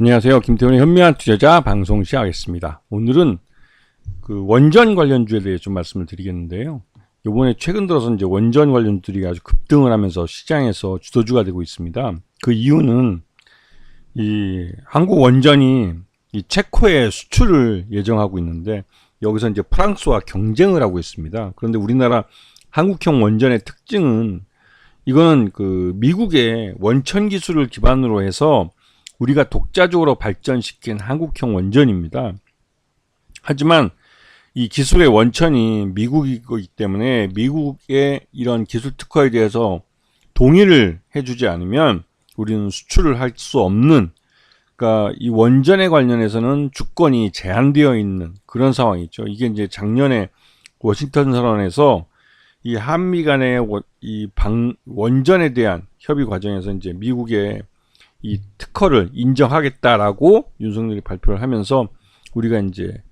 안녕하세요. 김태훈의 현미한 투자자 방송 시작하겠습니다. 오늘은 그 원전 관련주에 대해 좀 말씀을 드리겠는데요. 요번에 최근 들어서 이제 원전 관련주들이 아주 급등을 하면서 시장에서 주도주가 되고 있습니다. 그 이유는 이 한국 원전이 이 체코에 수출을 예정하고 있는데 여기서 이제 프랑스와 경쟁을 하고 있습니다. 그런데 우리나라 한국형 원전의 특징은 이거는 그 미국의 원천 기술을 기반으로 해서 우리가 독자적으로 발전시킨 한국형 원전입니다. 하지만 이 기술의 원천이 미국이기 때문에 미국의 이런 기술 특허에 대해서 동의를 해주지 않으면 우리는 수출을 할 수 없는 그러니까 이 원전에 관련해서는 주권이 제한되어 있는 그런 상황이죠. 이게 이제 작년에 워싱턴 선언에서 이 한미 간의 이 방, 원전에 대한 협의 과정에서 이제 미국의 이 특허를 인정하겠다라고 윤석열이 발표를 하면서 우리가 이제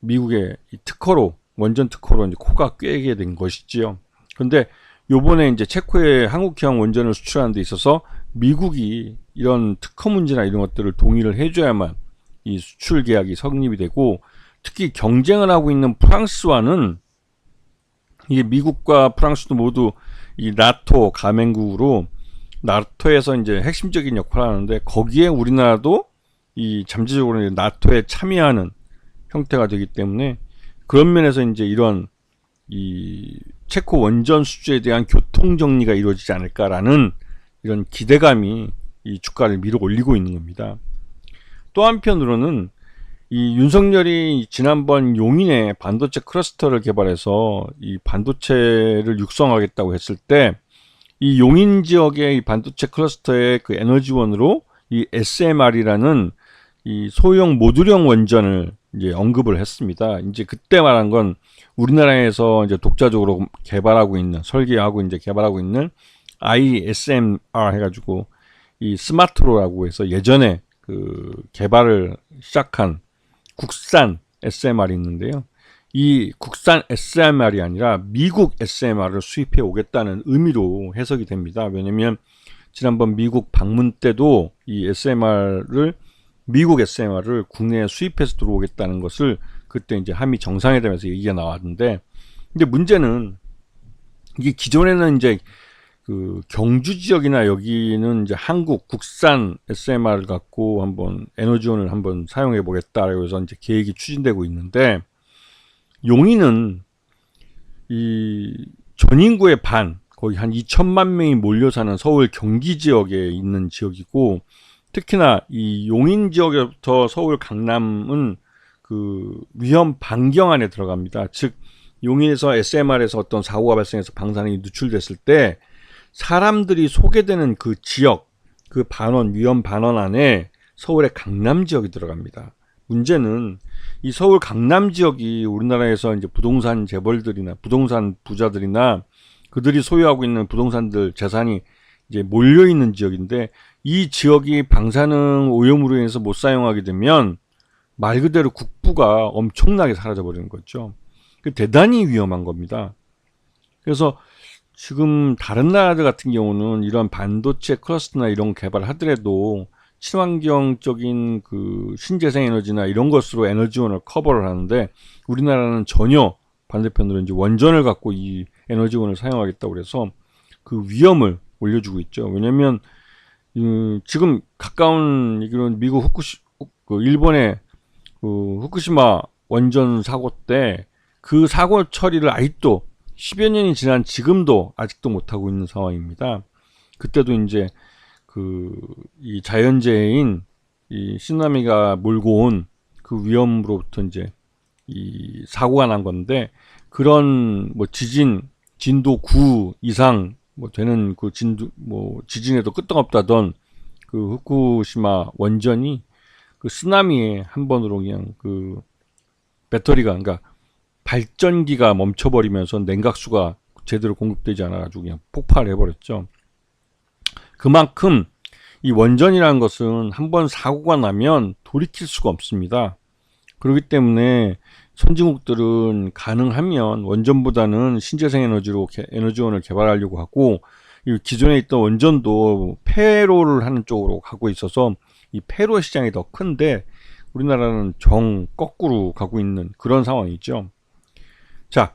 미국의 이 특허로 원전 특허로 이제 코가 꿰게 된 것이지요. 그런데 요번에 이제 체코에 한국형 원전을 수출하는 데 있어서 미국이 이런 특허 문제나 이런 것들을 동의를 해줘야만 이 수출 계약이 성립이 되고 특히 경쟁을 하고 있는 프랑스와는 이게 미국과 프랑스도 모두 이 나토 가맹국으로 나토에서 이제 핵심적인 역할을 하는데 거기에 우리나라도 이 잠재적으로 나토에 참여하는 형태가 되기 때문에 그런 면에서 이제 이런 이 체코 원전 수주에 대한 교통 정리가 이루어지지 않을까라는 이런 기대감이 이 주가를 밀어 올리고 있는 겁니다. 또 한편으로는 이 윤석열이 지난번 용인에 반도체 클러스터를 개발해서 이 반도체를 육성하겠다고 했을 때 이 용인 지역의 이 반도체 클러스터의 그 에너지원으로 이 SMR이라는 이 소형 모듈형 원전을 이제 언급을 했습니다. 이제 그때 말한 건 우리나라에서 이제 독자적으로 개발하고 있는 설계하고 이제 개발하고 있는 ISMR 해가지고 이 스마트로라고 해서 예전에 그 개발을 시작한 국산 SMR이 있는데요. 이 국산 SMR이 아니라 미국 SMR을 수입해 오겠다는 의미로 해석이 됩니다. 왜냐면 지난번 미국 방문 때도 이 SMR을 미국 SMR을 국내에 수입해서 들어오겠다는 것을 그때 이제 한미 정상회담에서 얘기가 나왔는데 근데 문제는 이게 기존에는 이제 그 경주 지역이나 여기는 이제 한국 국산 SMR을 갖고 한번 에너지원을 한번 사용해 보겠다라고 해서 이제 계획이 추진되고 있는데 용인은 이 전인구의 반 거의 한 2천만 명이 몰려 사는 서울 경기 지역에 있는 지역이고 특히나 이 용인 지역부터 서울 강남은 그 위험 반경 안에 들어갑니다. 즉 용인에서 SMR에서 어떤 사고가 발생해서 방사능이 누출됐을 때 사람들이 소개되는 그 지역, 그 반원, 위험 반원 안에 서울의 강남 지역이 들어갑니다. 문제는 이 서울 강남 지역이 우리나라에서 이제 부동산 재벌들이나 부동산 부자들이나 그들이 소유하고 있는 부동산들 재산이 이제 몰려 있는 지역인데 이 지역이 방사능 오염으로 인해서 못 사용하게 되면 말 그대로 국부가 엄청나게 사라져 버리는 거죠. 그 대단히 위험한 겁니다. 그래서 지금 다른 나라들 같은 경우는 이런 반도체 클러스터나 이런 개발을 하더라도 친환경적인 그 신재생 에너지나 이런 것으로 에너지원을 커버를 하는데 우리나라는 전혀 반대편으로 이제 원전을 갖고 이 에너지원을 사용하겠다고 그래서 그 위험을 올려주고 있죠. 왜냐면 음, 지금 가까운 얘기로는 미국 후쿠시 그 일본의 그 후쿠시마 원전 사고 때 그 사고 처리를 아직도 10여 년이 지난 지금도 아직도 못하고 있는 상황입니다. 그때도 이제 그 이 자연재해인 이 쓰나미가 몰고 온 그 위험으로부터 이제 이 사고가 난 건데 그런 뭐 지진 진도 9 이상 뭐 되는 그 진도 뭐 지진에도 끄떡없다던 그 후쿠시마 원전이 그 쓰나미에 한 번으로 그냥 그 배터리가 그러니까 발전기가 멈춰버리면서 냉각수가 제대로 공급되지 않아가지고 그냥 폭발해 버렸죠. 그만큼 이 원전이라는 것은 한번 사고가 나면 돌이킬 수가 없습니다. 그렇기 때문에 선진국들은 가능하면 원전보다는 신재생 에너지로 에너지원을 개발하려고 하고 기존에 있던 원전도 폐로를 하는 쪽으로 가고 있어서 이 페루 시장이 더 큰데 우리나라는 정 거꾸로 가고 있는 그런 상황이죠. 자,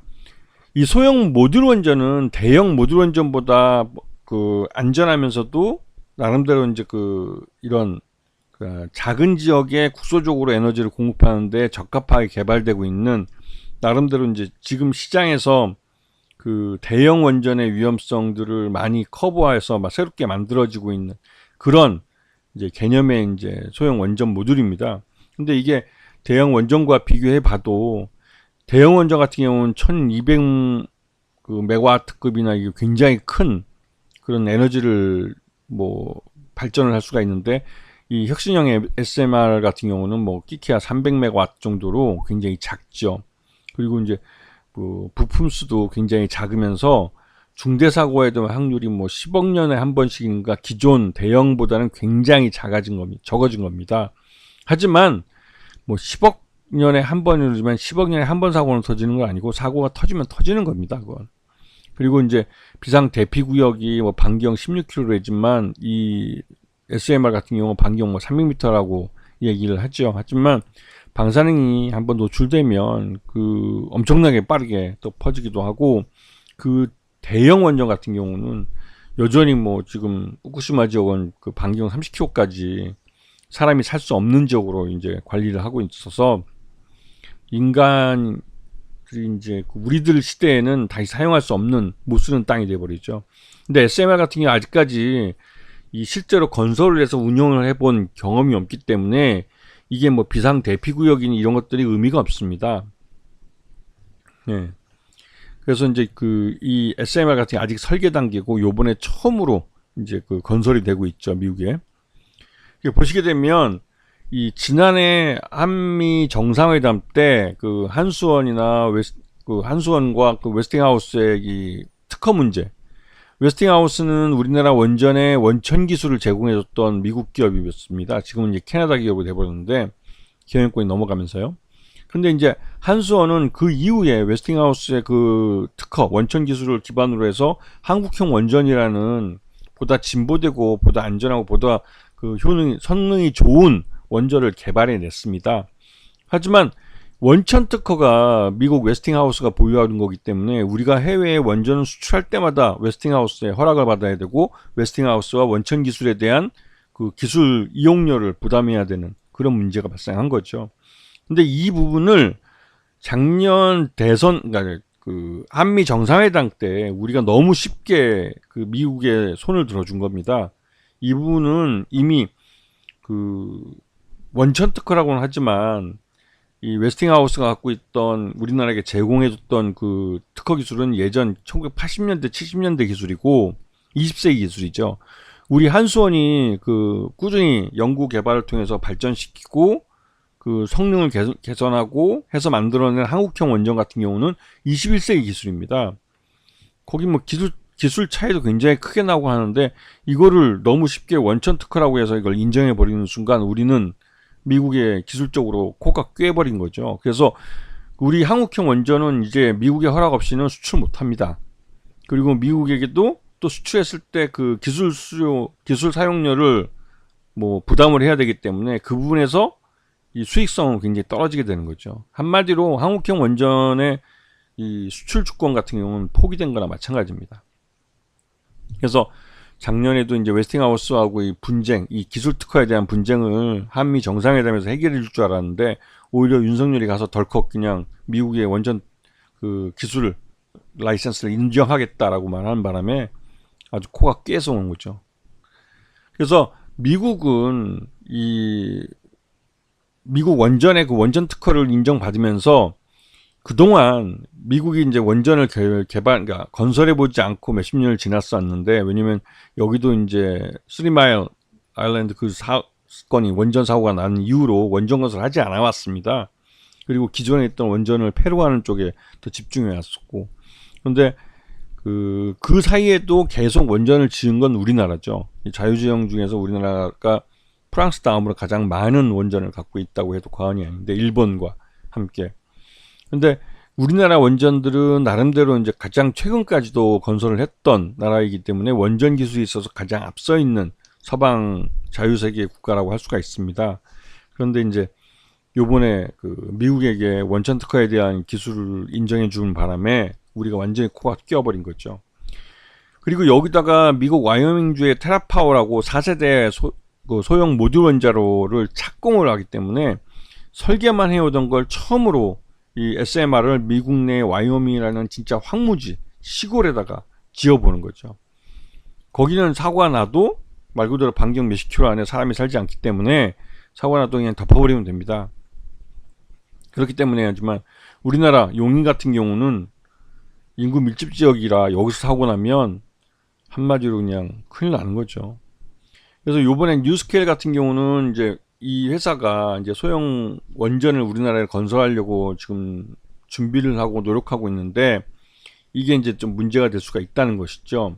이 소형 모듈 원전은 대형 모듈 원전보다 그 안전하면서도 나름대로 이제 그 이런 그 작은 지역에 국소적으로 에너지를 공급하는데 적합하게 개발되고 있는 나름대로 이제 지금 시장에서 그 대형 원전의 위험성들을 많이 커버해서 막 새롭게 만들어지고 있는 그런 이제 개념의 이제 소형 원전 모듈입니다. 근데 이게 대형 원전과 비교해 봐도 대형 원전 같은 경우는 1200 그 메가와트급이나 이게 굉장히 큰 그런 에너지를 뭐 발전을 할 수가 있는데 이 혁신형의 SMR 같은 경우는 뭐 끼키야 300메가와트 정도로 굉장히 작죠. 그리고 이제 그 부품 수도 굉장히 작으면서 중대 사고에 대한 확률이 뭐 10억 년에 한 번씩인가 기존 대형보다는 굉장히 작아진 겁니다. 적어진 겁니다. 하지만 뭐 10억 년에 한 번이지만 10억 년에 한 번 사고는 터지는 건 아니고 사고가 터지면 터지는 겁니다. 그건. 그리고 이제 비상 대피 구역이 뭐 반경 16km이지만 이 SMR 같은 경우 반경 뭐 300m라고 얘기를 하죠. 하지만 방사능이 한번 노출되면 그 엄청나게 빠르게 또 퍼지기도 하고 그 대형 원전 같은 경우는 여전히 뭐 지금 후쿠시마 지역은 그 반경 30km까지 사람이 살 수 없는 지역으로 이제 관리를 하고 있어서 인간 이 이제 그 우리들 시대에는 다시 사용할 수 없는 못 쓰는 땅이 돼버리죠. 근데 SMR 같은 경우 아직까지 이 실제로 건설을 해서 운영을 해본 경험이 없기 때문에 이게 뭐 비상 대피 구역이니 이런 것들이 의미가 없습니다. 예. 그래서 이제 그 이 SMR 같은 게 아직 설계 단계고 요번에 처음으로 이제 그 건설이 되고 있죠 미국에. 보시게 되면 이 지난해 한미 정상회담 때 그 한수원이나 웨스 그 한수원과 그 웨스팅하우스의 이 특허 문제. 웨스팅하우스는 우리나라 원전의 원천 기술을 제공해줬던 미국 기업이었습니다. 지금은 이제 캐나다 기업이 돼버렸는데 경영권이 넘어가면서요. 근데 이제 한수원은 그 이후에 웨스팅하우스의 그 특허 원천 기술을 기반으로 해서 한국형 원전이라는 보다 진보되고 보다 안전하고 보다 그 효능 성능이 좋은 원전을 개발해 냈습니다. 하지만 원천 특허가 미국 웨스팅하우스가 보유하는 거기 때문에 우리가 해외에 원전을 수출할 때마다 웨스팅하우스의 허락을 받아야 되고 웨스팅하우스와 원천 기술에 대한 그 기술 이용료를 부담해야 되는 그런 문제가 발생한 거죠. 근데 이 부분을 작년 대선 그러니까 그 한미 정상회담 때 우리가 너무 쉽게 그 미국에 손을 들어준 겁니다. 이 부분은 이미 그 원천 특허라고는 하지만 이 웨스팅하우스가 갖고 있던 우리나라에게 제공해줬던 그 특허 기술은 예전 1980년대 70년대 기술이고 20세기 기술이죠. 우리 한수원이 그 꾸준히 연구 개발을 통해서 발전시키고 그 성능을 개선, 하고 해서 만들어낸 한국형 원전 같은 경우는 21세기 기술입니다. 거기 뭐 기술 기술 차이도 굉장히 크게 나고 하는데 이거를 너무 쉽게 원천 특허라고 해서 이걸 인정해 버리는 순간 우리는 미국의 기술적으로 코가 꿰버린 거죠. 그래서 우리 한국형 원전은 이제 미국의 허락 없이는 수출 못 합니다. 그리고 미국에게도 또 수출했을 때 그 기술 수요, 기술 사용료를 뭐 부담을 해야 되기 때문에 그 부분에서 이 수익성은 굉장히 떨어지게 되는 거죠. 한마디로 한국형 원전의 이 수출 주권 같은 경우는 포기된 거나 마찬가지입니다. 그래서 작년에도 이제 웨스팅하우스하고 이 분쟁, 이 기술 특허에 대한 분쟁을 한미 정상회담에서 해결해 줄 줄 알았는데 오히려 윤석열이 가서 덜컥 그냥 미국의 원전 그 기술 라이센스를 인정하겠다라고 말하는 바람에 아주 코가 깨서 온 거죠. 그래서 미국은 이 미국 원전의 그 원전 특허를 인정받으면서 그동안 미국이 이제 원전을 개 발, 그러니까 건설해 보지 않고 몇십 년을 지났었는데, 왜냐면 여기도 이제 쓰리마일 아일랜드 그 사건이 원전 사고가 난 이후로 원전 건설을 하지 않아 왔습니다. 그리고 기존에 있던 원전을 폐로하는 쪽에 더 집중해 왔었고. 그런데 그, 그 사이에도 계속 원전을 지은 건 우리나라죠. 자유주행 중에서 우리나라가 프랑스 다음으로 가장 많은 원전을 갖고 있다고 해도 과언이 아닌데, 일본과 함께. 근데 우리나라 원전들은 나름대로 이제 가장 최근까지도 건설을 했던 나라이기 때문에 원전 기술이 있어서 가장 앞서 있는 서방 자유세계 국가라고 할 수가 있습니다. 그런데 이제 요번에 그 미국에게 원천 특허에 대한 기술을 인정해 주는 바람에 우리가 완전히 코가 끼어버린 거죠. 그리고 여기다가 미국 와이어밍주의 테라파워라고 4세대 소, 그 소형 모듈 원자로를 착공을 하기 때문에 설계만 해오던 걸 처음으로 이 SMR을 미국 내 와이어밍이라는 진짜 황무지 시골에다가 지어보는 거죠. 거기는 사고가 나도 말 그대로 반경 몇십 킬로 안에 사람이 살지 않기 때문에 사고가 나도 그냥 덮어버리면 됩니다. 그렇기 때문에 하지만 우리나라 용인 같은 경우는 인구 밀집 지역이라 여기서 사고 나면 한마디로 그냥 큰일 나는 거죠. 그래서 요번에 뉴스케일 같은 경우는 이제 이 회사가 이제 소형 원전을 우리나라에 건설하려고 지금 준비를 하고 노력하고 있는데 이게 이제 좀 문제가 될 수가 있다는 것이죠.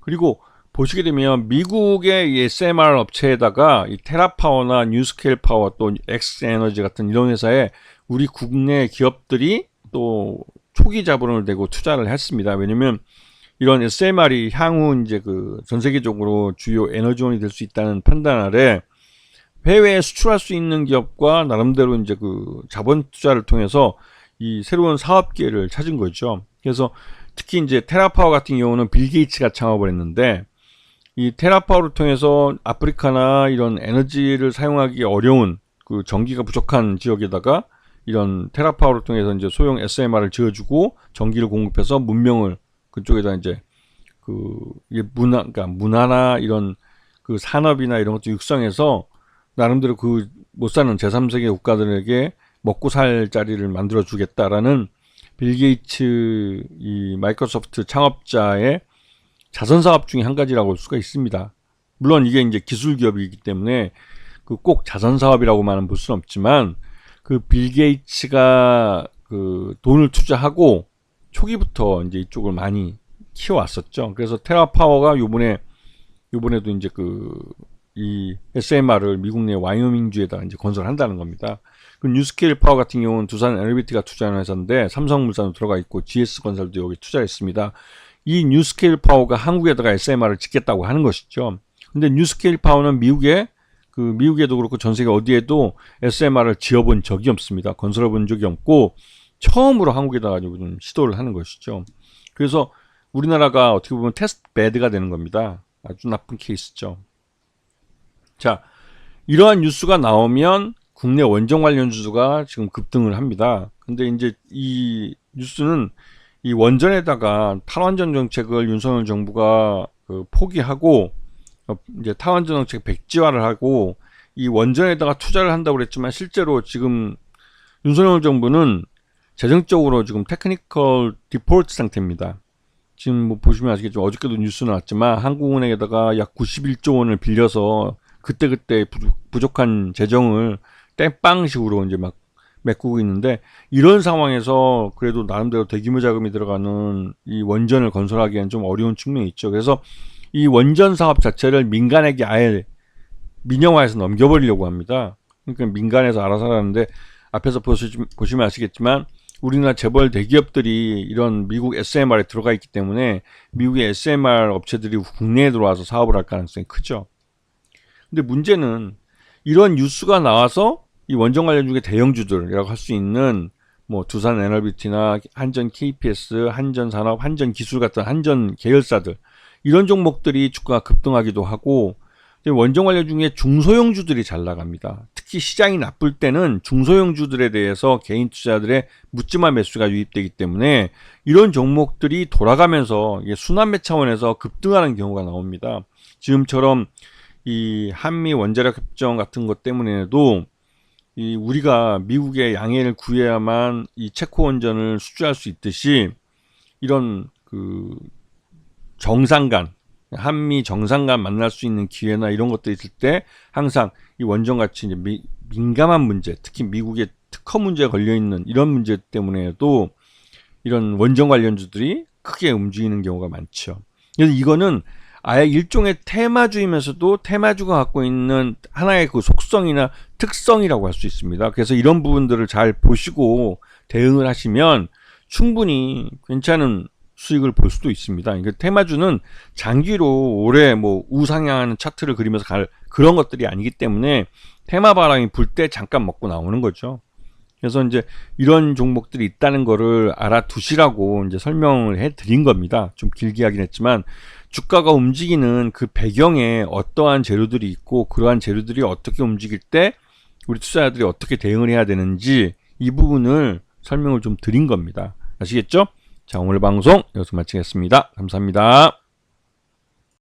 그리고 보시게 되면 미국의 이 SMR 업체에다가 이 테라파워나 뉴스케일 파워 또 엑스에너지 같은 이런 회사에 우리 국내 기업들이 또 초기 자본을 내고 투자를 했습니다. 왜냐면 이런 SMR이 향후 이제 그 전 세계적으로 주요 에너지원이 될 수 있다는 판단 아래 해외에 수출할 수 있는 기업과 나름대로 이제 그 자본 투자를 통해서 이 새로운 사업 기회를 찾은 거죠. 그래서 특히 이제 테라파워 같은 경우는 빌 게이츠가 창업을 했는데 이 테라파워를 통해서 아프리카나 이런 에너지를 사용하기 어려운 그 전기가 부족한 지역에다가 이런 테라파워를 통해서 이제 소형 SMR을 지어주고 전기를 공급해서 문명을 그쪽에다 이제 그 문화 그러니까 문화나 이런 그 산업이나 이런 것도 육성해서 나름대로 그 못 사는 제3세계 국가들에게 먹고 살 자리를 만들어 주겠다라는 빌 게이츠 이 마이크로소프트 창업자의 자선 사업 중에 한 가지라고 할 수가 있습니다. 물론 이게 이제 기술 기업이기 때문에 그 꼭 자선 사업이라고만은 볼 수는 없지만 그 빌 게이츠가 그 돈을 투자하고 초기부터 이제 이쪽을 많이 키워왔었죠. 그래서 테라파워가 요번에 요번에도 이제 그 이 SMR을 미국 내 와이오밍주에다 이제 건설한다는 겁니다. 그 뉴스케일 파워 같은 경우는 두산 에너비티가 투자하는 회사인데 삼성물산도 들어가 있고 GS 건설도 여기 투자했습니다. 이 뉴스케일 파워가 한국에다가 SMR을 짓겠다고 하는 것이죠. 근데 뉴스케일 파워는 미국에 그 미국에도 그렇고 전 세계 어디에도 SMR을 지어본 적이 없습니다. 건설해 본 적이 없고 처음으로 한국에다 가지고 좀 시도를 하는 것이죠. 그래서 우리나라가 어떻게 보면 테스트 베드가 되는 겁니다. 아주 나쁜 케이스죠. 자, 이러한 뉴스가 나오면 국내 원전 관련 주주가 지금 급등을 합니다. 근데 이제 이 뉴스는 이 원전에다가 탈원전 정책을 윤석열 정부가 그 포기하고 어, 이제 탈원전 정책 백지화를 하고 이 원전에다가 투자를 한다고 그랬지만 실제로 지금 윤석열 정부는 재정적으로 지금 테크니컬 디폴트 상태입니다. 지금 뭐 보시면 아시겠지만 어저께도 뉴스 나왔지만 한국은행에다가 약 91조 원을 빌려서 그때그때 부족, 한 재정을 땜빵식으로 이제 막 메꾸고 있는데 이런 상황에서 그래도 나름대로 대규모 자금이 들어가는 이 원전을 건설하기에는 좀 어려운 측면이 있죠. 그래서 이 원전 사업 자체를 민간에게 아예 민영화해서 넘겨버리려고 합니다. 그러니까 민간에서 알아서 하는데 앞에서 보시, 보시면 아시겠지만 우리나라 재벌 대기업들이 이런 미국 SMR에 들어가 있기 때문에 미국의 SMR 업체들이 국내에 들어와서 사업을 할 가능성이 크죠. 근데 문제는 이런 뉴스가 나와서 이 원전 관련 중에 대형주들이라고 할 수 있는 뭐 두산 에너비티나 한전 KPS, 한전 산업, 한전 기술 같은 한전 계열사들 이런 종목들이 주가가 급등하기도 하고 원전 관련 중에 중소형주들이 잘 나갑니다. 특히 시장이 나쁠 때는 중소형주들에 대해서 개인 투자들의 묻지마 매수가 유입되기 때문에 이런 종목들이 돌아가면서 순환매 차원에서 급등하는 경우가 나옵니다. 지금처럼 이 한미 원자력 협정 같은 것 때문에도 이 우리가 미국의 양해를 구해야만 이 체코 원전을 수주할 수 있듯이 이런 그 정상 간 한미 정상 간 만날 수 있는 기회나 이런 것도 있을 때 항상 이 원전 같이 이제 미, 민감한 문제, 특히 미국의 특허 문제가 걸려 있는 이런 문제 때문에도 이런 원전 관련주들이 크게 움직이는 경우가 많죠. 그래서 이거는 아예 일종의 테마주이면서도 테마주가 갖고 있는 하나의 그 속성이나 특성이라고 할 수 있습니다. 그래서 이런 부분들을 잘 보시고 대응을 하시면 충분히 괜찮은 수익을 볼 수도 있습니다. 그러니까 테마주는 장기로 올해 뭐 우상향하는 차트를 그리면서 갈 그런 것들이 아니기 때문에 테마 바람이 불 때 잠깐 먹고 나오는 거죠. 그래서 이제 이런 종목들이 있다는 거를 알아두시라고 이제 설명을 해 드린 겁니다. 좀 길게 하긴 했지만 주가가 움직이는 그 배경에 어떠한 재료들이 있고 그러한 재료들이 어떻게 움직일 때 우리 투자자들이 어떻게 대응을 해야 되는지 이 부분을 설명을 좀 드린 겁니다. 아시겠죠? 자, 오늘 방송 여기서 마치겠습니다. 감사합니다.